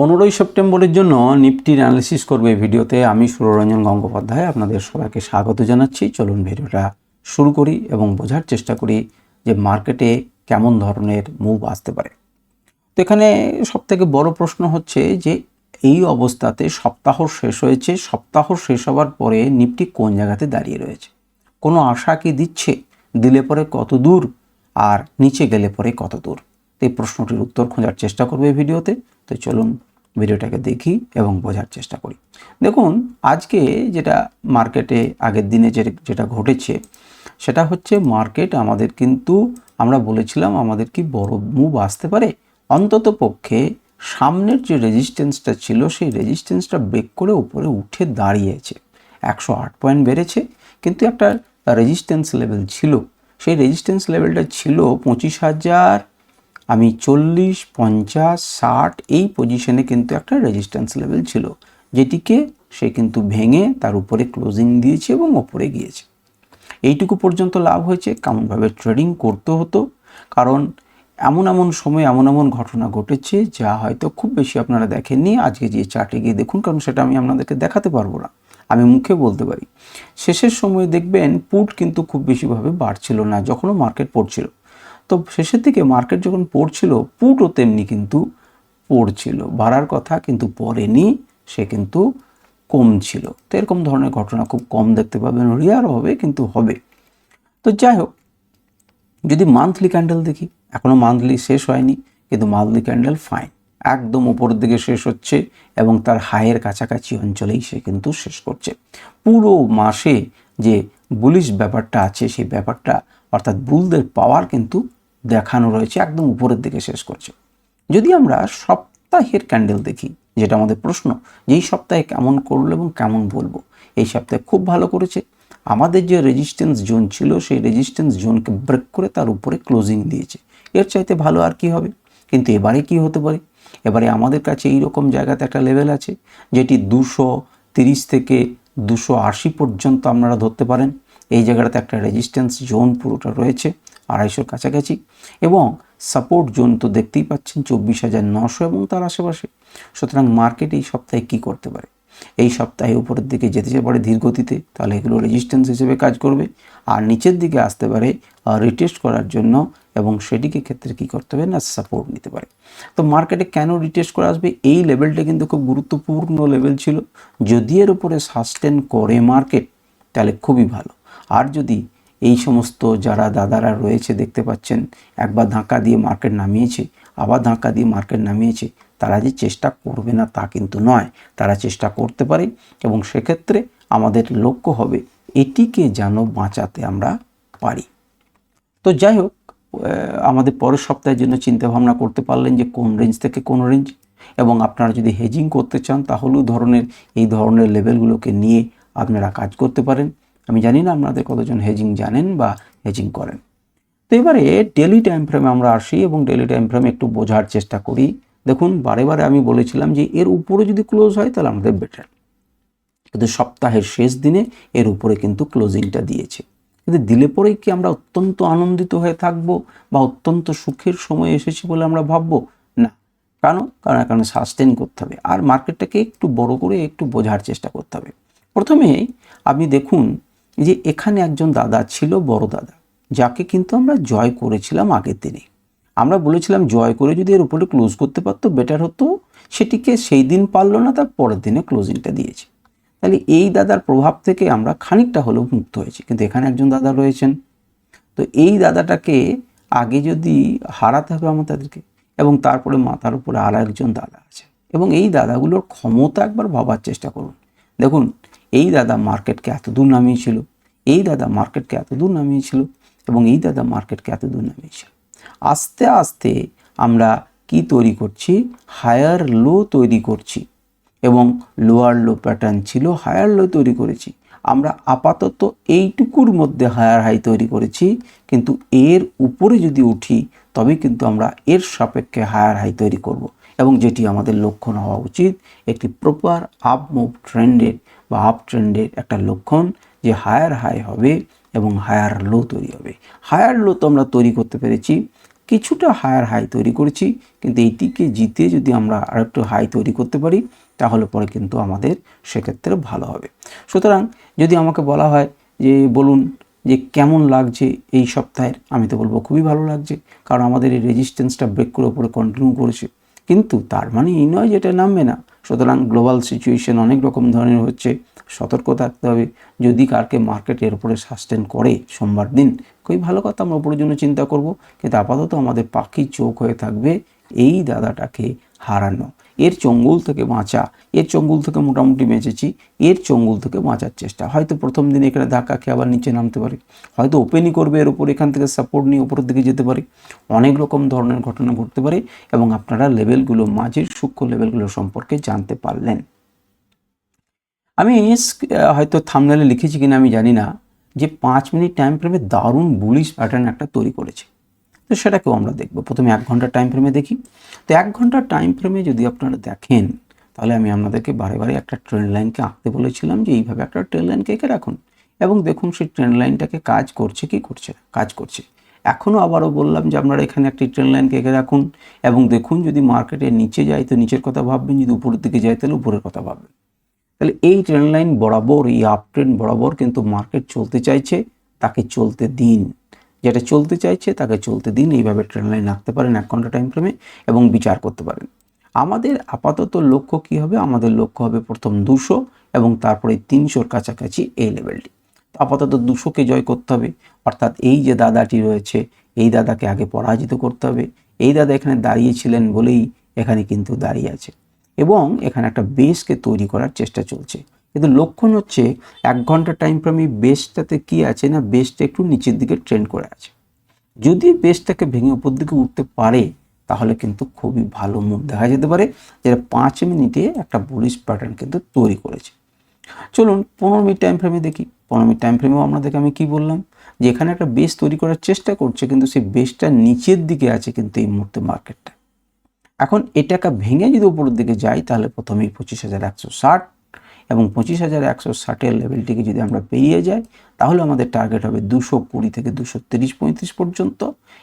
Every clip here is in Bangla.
পনেরোই সেপ্টেম্বরের জন্য নিফটির অ্যানালিসিস করবে ভিডিওতে আমি সুররঞ্জন গঙ্গোপাধ্যায়। আপনাদের সবাইকে স্বাগত জানাচ্ছি। চলুন ভিডিওটা শুরু করি এবং বোঝার চেষ্টা করি যে মার্কেটে কেমন ধরনের মুভ আসতে পারে। তো এখানে সবথেকে বড় প্রশ্ন হচ্ছে যে এই অবস্থাতে সপ্তাহ শেষ হয়েছে। সপ্তাহ শেষ হওয়ার পরে নিফটি কোন জায়গাতে দাঁড়িয়ে রয়েছে? কোনো আশা কি দিচ্ছে? দিলে পরে কত দূর? আর নিচে গেলে পরে কত দূর? এই প্রশ্নটির উত্তর খোঁজার চেষ্টা করবে ভিডিওতে। তো চলুন ভিডিওটাকে দেখি এবং বোঝার চেষ্টা করি। দেখুন, আজকে যেটা মার্কেটে আগের দিনে যে যেটা ঘটেছে, সেটা হচ্ছে মার্কেট আমাদের কিন্তু, আমরা বলেছিলাম আমাদের কি বড় মুভ আসতে পারে? অন্তত পক্ষে সামনের যে রেজিস্ট্যান্সটা ছিল, সেই রেজিস্ট্যান্সটা ব্রেক করে উপরে উঠে দাঁড়িয়েছে। একশো আট পয়েন্ট বেড়েছে, কিন্তু একটা রেজিস্ট্যান্স লেভেল ছিল। সেই রেজিস্ট্যান্স লেভেলটা ছিল পঁচিশ হাজার আমি চল্লিশ, পঞ্চাশ, ষাট এই পজিশনে কিন্তু একটা রেজিস্ট্যান্স লেভেল ছিল, যেটিকে সে কিন্তু ভেঙে তার উপরে ক্লোজিং দিয়েছে এবং ওপরে গিয়েছে। এইটুকু পর্যন্ত লাভ হয়েছে, কেমনভাবে ট্রেডিং করতে হতো, কারণ এমন এমন সময় এমন এমন ঘটনা ঘটেছে, যা হয়তো খুব বেশি আপনারা দেখেননি। আজকে যে চার্টে গিয়ে দেখুন, কারণ সেটা আমি আপনাদেরকে দেখাতে পারব না, আমি মুখে বলতে পারি। শেষের সময় দেখবেন পুট কিন্তু খুব বেশিভাবে বাড়ছিল না, যখনও মার্কেট পড়ছিল। তো শেষের দিকে মার্কেট যখন পড়ছিল পুটও তেমনি কিন্তু পড়ছিল। বাড়ার কথা কিন্তু পড়েনি, সে কিন্তু কম ছিল তো এরকম ধরনের ঘটনা খুব কম দেখতে পাবেন রিয়ার হবে, কিন্তু হবে। তো যাই হোক, যদি মান্থলি ক্যান্ডেল দেখি এখনও মান্থলি শেষ হয়নি, কিন্তু মান্থলি ক্যান্ডেল ফাইন একদম উপরের দিকে শেষ হচ্ছে এবং তার হায়ের কাছাকাছি অঞ্চলেই সে কিন্তু শেষ করছে। পুরো মাসে যে বুলিশ ব্যাপারটা আছে, সেই ব্যাপারটা অর্থাৎ বুলদের পাওয়ার কিন্তু দেখানো রয়েছে, একদম উপরের দিকে শেষ করছে। যদি আমরা সপ্তাহের ক্যান্ডেল দেখি, যেটা আমাদের প্রশ্ন, যে এই সপ্তাহে কেমন করল এবং কেমন বলব? এই সপ্তাহে খুব ভালো করেছে। আমাদের যে রেজিস্ট্যান্স জোন ছিল, সেই রেজিস্ট্যান্স জোনকে ব্রেক করে তার উপরে ক্লোজিং দিয়েছে। এর চাইতে ভালো আর কি হবে? কিন্তু এবারে কি হতে পারে? এবারে আমাদের কাছে এই রকম জায়গাতে একটা লেভেল আছে, যেটি দুশো তিরিশ থেকে দুশো আশি পর্যন্ত আপনারা ধরতে পারেন। এই জায়গাটাতে একটা রেজিস্ট্যান্স জোন পুরোটা রয়েছে। আড়াইশোর কাছাকাছি এবং সাপোর্ট জোন তো দেখতেই পাচ্ছেন চব্বিশ হাজার নশো এবং তার আশেপাশে। সুতরাং মার্কেট এই সপ্তাহে কী করতে পারে? এই সপ্তাহে উপরের দিকে যেতে পারে ধীর গতিতে তাহলে এগুলো রেজিস্ট্যান্স হিসেবে কাজ করবে। আর নিচের দিকে আসতে পারে রিটেস্ট করার জন্য এবং সেটিকে ক্ষেত্রে কী করতে হবে না সাপোর্ট নিতে পারে। তো মার্কেটে কেন রিটেস্ট করে আসবে? এই লেভেলটা কিন্তু খুব গুরুত্বপূর্ণ লেভেল ছিল। যদি এর উপরে সাস্টেন করে মার্কেট তাহলে খুবই ভালো। আর যদি এই সমস্ত যারা দাদারা রয়েছে দেখতে পাচ্ছেন, একবার ধাক্কা দিয়ে মার্কেট নামিয়েছে, আবার ধাক্কা দিয়ে মার্কেট নামিয়েছে, তারা যে চেষ্টা করবে না তা কিন্তু নয়। তারা চেষ্টা করতে পারে এবং সেক্ষেত্রে আমাদের লক্ষ্য হবে এটিকে যেন বাঁচাতে আমরা পারি। তো যাই হোক আমাদের পরের সপ্তাহের জন্য চিন্তা ভাবনা করতে পারলেন যে কোন রেঞ্জ থেকে কোন রেঞ্জ এবং আপনারা যদি হেজিং করতে চান, তাহলেও ধরনের, এই ধরনের লেভেলগুলোকে নিয়ে আপনারা কাজ করতে পারেন। আমি জানি না আপনাদের কতজন হেজিং জানেন বা হেজিং করেন। তো এবারে ডেলি টাইম ফ্রেমে আমরা আসি এবং ডেলি টাইম ফ্রেমে একটু বোঝার চেষ্টা করি। দেখুন, বারে বারে আমি বলেছিলাম যে এর উপরে যদি ক্লোজ হয় তাহলে আমাদের বেটার কিন্তু সপ্তাহের শেষ দিনে এর উপরে কিন্তু ক্লোজিংটা দিয়েছে। কিন্তু দিলে পরেই কি আমরা অত্যন্ত আনন্দিত হয়ে থাকব বা অত্যন্ত সুখের সময় এসেছি বলে আমরা ভাববো? না। কেন? কারণ এখানে সাস্টেন করতে হবে। আর মার্কেটটাকে একটু বড় করে একটু বোঝার চেষ্টা করতে হবে। প্রথমে আপনি দেখুন যে এখানে একজন দাদা ছিল, বড় দাদা, যাকে কিন্তু আমরা জয় করেছিলাম আগের দিনে আমরা বলেছিলাম, জয় করে যদি এর উপরে ক্লোজ করতে পারতো বেটার হতো। সেটিকে সেই দিন পারল না, তার পরের দিনে ক্লোজিংটা দিয়েছে। তাহলে এই দাদার প্রভাব থেকে আমরা খানিকটা হলেও মুক্ত হয়েছি। কিন্তু এখানে একজন দাদা রয়েছেন। তো এই দাদাটাকে আগে যদি হারাতে হবে আমাদেরকে এবং তারপরে মাথার উপরে আর একজন দাদা আছে। এবং এই দাদাগুলোর ক্ষমতা একবার ভাবার চেষ্টা করুন। দেখুন এই দাদা মার্কেটকে এত দূর নামিয়েছিল, এই দাদা মার্কেটকে এত দূর নামিয়েছিল এবং এই দাদা মার্কেটকে এত দূর নামিয়েছিল। আস্তে আস্তে আমরা কি তৈরি করছি? হায়ার লো তৈরি করছি এবং লোয়ার লো প্যাটার্ন ছিল হায়ার লো তৈরি করেছি। আমরা আপাতত এইটুকুর মধ্যে হায়ার হাই তৈরি করেছি, কিন্তু এর উপরে যদি উঠি তবে কিন্তু আমরা এর সাপেক্ষে হায়ার হাই তৈরি করব এবং যেটি আমাদের লক্ষণ হওয়া উচিত, একটি প্রপার আপ মুভ ট্রেন্ডের বা আপ ট্রেন্ডের একটা লক্ষণ যে হায়ার হাই হবে এবং হায়ার লো তৈরি হবে। হায়ার লো তো আমরা তৈরি করতে পেরেছি, কিছুটা হায়ার হাই তৈরি করেছি, কিন্তু এইটিকে জিতে যদি আমরা আরেকটু হাই তৈরি করতে পারি, তাহলে পরে কিন্তু আমাদের সেক্ষেত্রে ভালো হবে। সুতরাং যদি আমাকে বলা হয় যে, বলুন যে কেমন লাগছে এই সপ্তাহের, আমি তো বলব খুবই ভালো লাগছে, কারণ আমাদের এই রেজিস্ট্যান্সটা ব্রেক করে উপরে কন্টিনিউ করেছে। কিন্তু তার মানে এই নয় যে এটা নামবে না। সুতরাং গ্লোবাল সিচুয়েশন অনেক রকম ধরনের হচ্ছে, সতর্ক থাকতে হবে। যদি কারকে মার্কেট এর উপরে সাস্টেন করে সোমবার দিন, খুবই ভালো কথা, আমরা উপরের জন্য চিন্তা করব। কিন্তু আপাতত আমাদের পাখি চোখ হয়ে থাকবে, এই দাদাটাকে হারানো। এর চঙ্গুল থেকে বাঁচা, এর চঙ্গুল থেকে মোটামুটি বেঁচেছি, এর চঙ্গুল থেকে বাঁচার চেষ্টা। হয়তো প্রথম দিন এখানে ধাক্কা খেয়ে আবার নিচে নামতে পারে। হয়তো ওপেনই করবে এর উপর, এখান থেকে সাপোর্ট নিয়ে উপরের দিকে যেতে পারে। অনেক রকম ধরনের ঘটনা ঘটতে পারে এবং আপনারা লেভেলগুলো মাঝের সূক্ষ্ম লেভেলগুলো সম্পর্কে জানতে পারলেন। আমি হয়তো থামনেলে লিখেছি কিনা আমি জানি না, যে পাঁচ মিনিট টাইম ফ্রেমে দারুণ বুলিশ প্যাটার্ন একটা তৈরি করেছে। তো সেটাকেও আমরা দেখব। প্রথমে এক ঘণ্টা টাইম ফ্রেমে দেখি। তো এক ঘণ্টার টাইম ফ্রেমে যদি আপনারা দেখেন, তাহলে আমি আপনাদেরকে বারে বারে একটা ট্রেন লাইনকে আঁকতে বলেছিলাম যে এইভাবে একটা ট্রেন লাইনকে এঁকে রাখুন। এবং দেখুন সেই ট্রেন লাইনটাকে কাজ করছে কি করছে কাজ করছে। এখনও আবারও বললাম যে আপনারা এখানে একটি ট্রেন লাইনকে এঁকে রাখুন এবং দেখুন যদি মার্কেটের নিচে যায় তো নিচের কথা ভাববেন, যদি উপরের দিকে যায় তাহলে উপরের কথা ভাববেন। তাহলে এই ট্রেন লাইন বরাবর, এই আপ ট্রেন বরাবর কিন্তু মার্কেট চলতে চাইছে, তাকে চলতে দিন। যেটা চলতে চাইছে তাকে চলতে দিন, এইভাবে ট্রেন লাইন রাখতে পারেন এক ঘণ্টা টাইম ফ্রেমে এবং বিচার করতে পারেন। আমাদের আপাতত লক্ষ্য কি হবে? আমাদের লক্ষ্য হবে প্রথম দুশো এবং তারপরে তিনশোর কাছাকাছি এই লেভেলটি আপাতত দুশোকে জয় করতে হবে। অর্থাৎ এই যে দাদাটি রয়েছে, এই দাদাকে আগে পরাজিত করতে হবে। এই দাদা এখানে দাঁড়িয়েছিলেন বলেই এখানে কিন্তু দাঁড়িয়ে আছে। এবং এখানে একটা বেসকে তৈরি করার চেষ্টা চলছে। কিন্তু লক্ষণ হচ্ছে এক ঘণ্টা টাইম ফ্রেমে বেসটাতে কি আছে না বেসটা একটু নিচের দিকে ট্রেন্ড করে আছে। যদি বেসটাকে ভেঙে উপর দিকে উঠতে পারে, তাহলে কিন্তু খুবই ভালো মুখ দেখা যেতে পারে, যেটা পাঁচ মিনিটে একটা বুলিশ প্যাটার্ন কিন্তু তৈরি করেছে। চলুন পনেরো মিনিট টাইম ফ্রেমে দেখি। পনেরো মিনিট টাইম ফ্রেমেও আপনাদেরকে আমি কি বললাম? যে এখানে একটা বেস তৈরি করার চেষ্টা করছে, কিন্তু সেই বেসটা নিচের দিকে আছে কিন্তু এই মুহূর্তে মার্কেটটা এখন এটাকে ভেঙে যদি উপরের দিকে যাই তাহলে প্রথমেই পঁচিশ হাজার একশো ষাট এবং পঁচিশ হাজার একশো ষাটের লেভেলটিকে যদি আমরা পেরিয়ে যাই, তাহলে আমাদের টার্গেট হবে দুশো কুড়ি থেকে দুশো তিরিশ পঁয়ত্রিশ পর্যন্ত।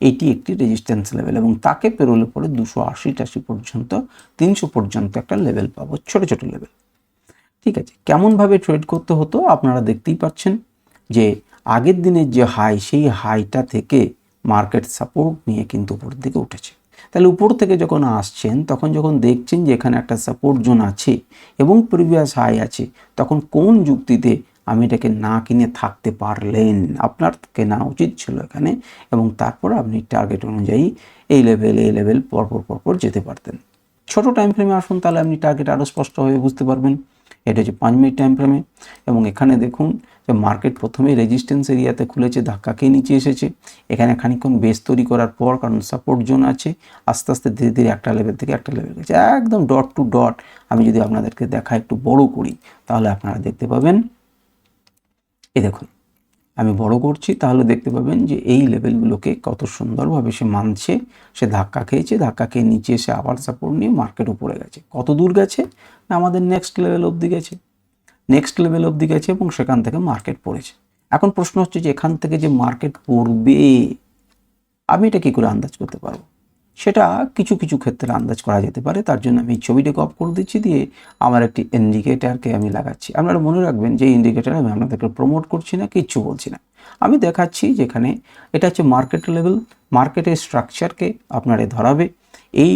এটি একটি রেজিস্ট্যান্স লেভেল এবং তাকে পেরোলে পরে দুশো আশি টাশি পর্যন্ত, তিনশো পর্যন্ত একটা লেভেল পাবো, ছোট ছোট লেভেল ঠিক আছে, কেমনভাবে ট্রেড করতে হতো আপনারা দেখতেই পাচ্ছেন যে আগের দিনের যে হাই সেই হাইটা থেকে মার্কেট সাপোর্ট নিয়ে কিন্তু উপরের দিকে উঠেছে। তাহলে উপর থেকে যখন আসছেন, তখন যখন দেখছেন যে এখানে একটা সাপোর্ট জোন আছে এবং প্রিভিয়াস হাই আছে, তখন কোন যুক্তিতে আমি এটাকে না কিনে থাকতে পারলেন? আপনার কেনা উচিত ছিল এখানে এবং তারপর আপনি টার্গেট অনুযায়ী এই লেভেল এই লেভেল পরপর পরপর যেতে পারতেন। ছোট টাইম ফ্রেমে আসুন, তাহলে আপনি টার্গেট আরও স্পষ্টভাবে বুঝতে পারবেন। এটা হচ্ছে পাঁচ মিনিট টাইম ফ্রেমে এবং এখানে দেখুন যে মার্কেট প্রথমেই রেজিস্ট্যান্স এরিয়াতে খুলেছে ধাক্কা খেয়ে নিচে এসেছে। এখানে খানিক্ষণ বেস তৈরি করার পর কারণ সাপোর্ট জোন আছে, আস্তে আস্তে ধীরে ধীরে একটা লেভেল থেকে একটা লেভেল গেছে। একদম ডট টু ডট আমি যদি আপনাদেরকে দেখা একটু বড় করি, তাহলে আপনারা দেখতে পাবেন। এই দেখুন আমি বড় করছি, তাহলে দেখতে পাবেন যে এই লেভেলগুলোকে কত সুন্দরভাবে সে মানছে, সে ধাক্কা খেয়েছে, ধাক্কা খেয়ে নিচে এসে আবার সাপোর্ট নিয়ে মার্কেট উপরে গেছে। কত দূর গেছে? না, আমাদের নেক্সট লেভেল অবধি গেছে। নেক্সট লেভেল অবধি গেছে এবং সেখান থেকে মার্কেট পড়েছে। এখন প্রশ্ন হচ্ছে যে এখান থেকে যে মার্কেট পড়বে, আমি এটা কী করে আন্দাজ করতে পারব? সেটা কিছু কিছু ক্ষেত্রে আন্দাজ করা যেতে পারে। তার জন্য আমি এই ছবিটাকে করে দিচ্ছি দিয়ে আমার একটি ইন্ডিকেটারকে আমি লাগাচ্ছি। আপনারা মনে রাখবেন যে ইন্ডিকেটার আমি আপনাদেরকে প্রমোট করছি না, কিচ্ছু বলছি না। আমি দেখাচ্ছি যেখানে এটা হচ্ছে মার্কেট লেভেল মার্কেটের স্ট্রাকচারকে আপনারা ধরাবে। এই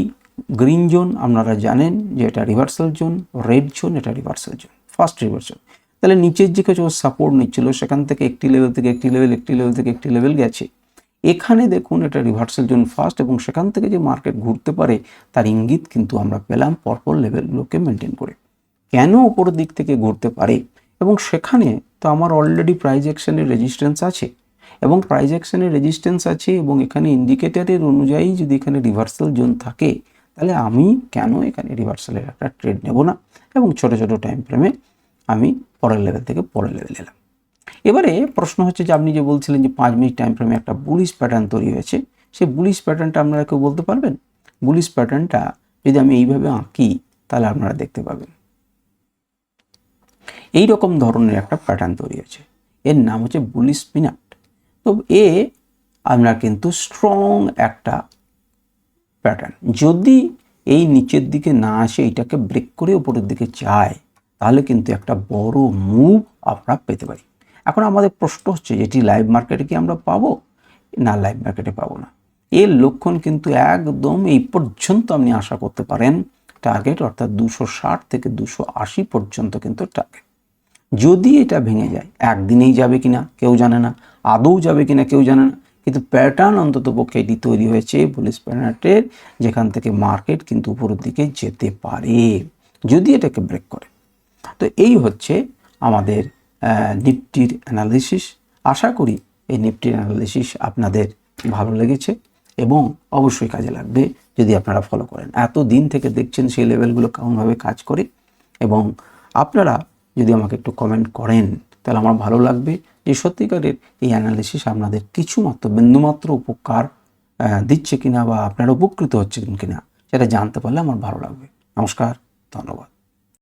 গ্রিন জোন আপনারা জানেন যে এটা রিভার্সাল জোন রেড জোন এটা রিভার্সাল জোন ফার্স্ট রিভার্সাল তাহলে নিচের যে কিছু সাপোর্ট নিচ্ছিল, সেখান থেকে একটি লেভেল থেকে একটি লেভেল একটি লেভেল থেকে একটি লেভেল গেছে। এখানে দেখুন এটা রিভার্সাল জোন ফার্স্ট এবং সেখান থেকে যে মার্কেট ঘুরতে পারে, তার ইঙ্গিত কিন্তু আমরা পেলাম পরপর লেভেলগুলোকে মেনটেন করে। কেন ওপরের দিক থেকে ঘুরতে পারে? এবং সেখানে তো আমার অলরেডি প্রাইজ অ্যাকশনের রেজিস্ট্যান্স আছে। এবং প্রাইজ অ্যাকশনের রেজিস্ট্যান্স আছে এবং এখানে ইন্ডিকেটারের অনুযায়ী যদি এখানে রিভার্সাল জোন থাকে, তাহলে আমি কেন এখানে রিভার্সালের একটা ট্রেড নেব না? এবং ছোট ছোট টাইম ফ্রেমে আমি পরের লেভেল থেকে পরের লেভেল এলাম। এবারে প্রশ্ন হচ্ছে যে আপনি যে বলছিলেন যে পাঁচ মিনিট টাইম ফ্রেমে একটা বুলিশ প্যাটার্ন তৈরি হয়েছে, সেই বুলিশ প্যাটার্নটা আপনারা কেউ বলতে পারবেন? বুলিশ প্যাটার্নটা যদি আমি এইভাবে আঁকি, তাহলে আপনারা দেখতে পাবেন। এই রকম ধরনের একটা প্যাটার্ন তৈরি হয়েছে। এর নাম হচ্ছে বুলিশ পিনাট তো এ আপনার কিন্তু স্ট্রং একটা প্যাটার্ন যদি এই নিচের দিকে না আসে এটাকে ব্রেক করে উপরের দিকে যায়, তাহলে কিন্তু একটা বড় মুভ আমরা পেতে পারি এখন আমাদের প্রশ্ন হচ্ছে, এটি লাইভ মার্কেটে কি আমরা পাবো? না লাইভ মার্কেটে পাবো না। এর লক্ষণ কিন্তু একদম এই পর্যন্ত আপনি আশা করতে পারেন টার্গেট অর্থাৎ দুশো ষাট থেকে দুশো আশি পর্যন্ত কিন্তু টার্গেট যদি এটা ভেঙে যায়, একদিনেই যাবে কিনা, কেউ জানে না, আদৌ যাবে কিনা কেউ জানে না, কিন্তু প্যাটার্ন অন্তত পক্ষে এটি তৈরি হয়েছে পুলিশ প্যাটার্নের যেখান থেকে মার্কেট কিন্তু উপরের দিকে যেতে পারে, যদি এটাকে ব্রেক করে। তো এই হচ্ছে আমাদের নিফটির অ্যানালিসিস আশা করি এই নিফটির অ্যানালিসিস আপনাদের ভালো লেগেছে এবং অবশ্যই কাজে লাগবে যদি আপনারা ফলো করেন। এত দিন থেকে দেখছেন সেই লেভেলগুলো কেমনভাবে কাজ করে এবং আপনারা যদি আমাকে একটু কমেন্ট করেন, তাহলে আমার ভালো লাগবে। যে সত্যিকারের এই অ্যানালিসিস আপনাদের কিছুমাত্র বিন্দুমাত্র উপকার দিচ্ছে কিনা বা আপনারা উপকৃত হচ্ছেন কিনা, সেটা জানতে পারলে আমার ভালো লাগবে। নমস্কার, ধন্যবাদ।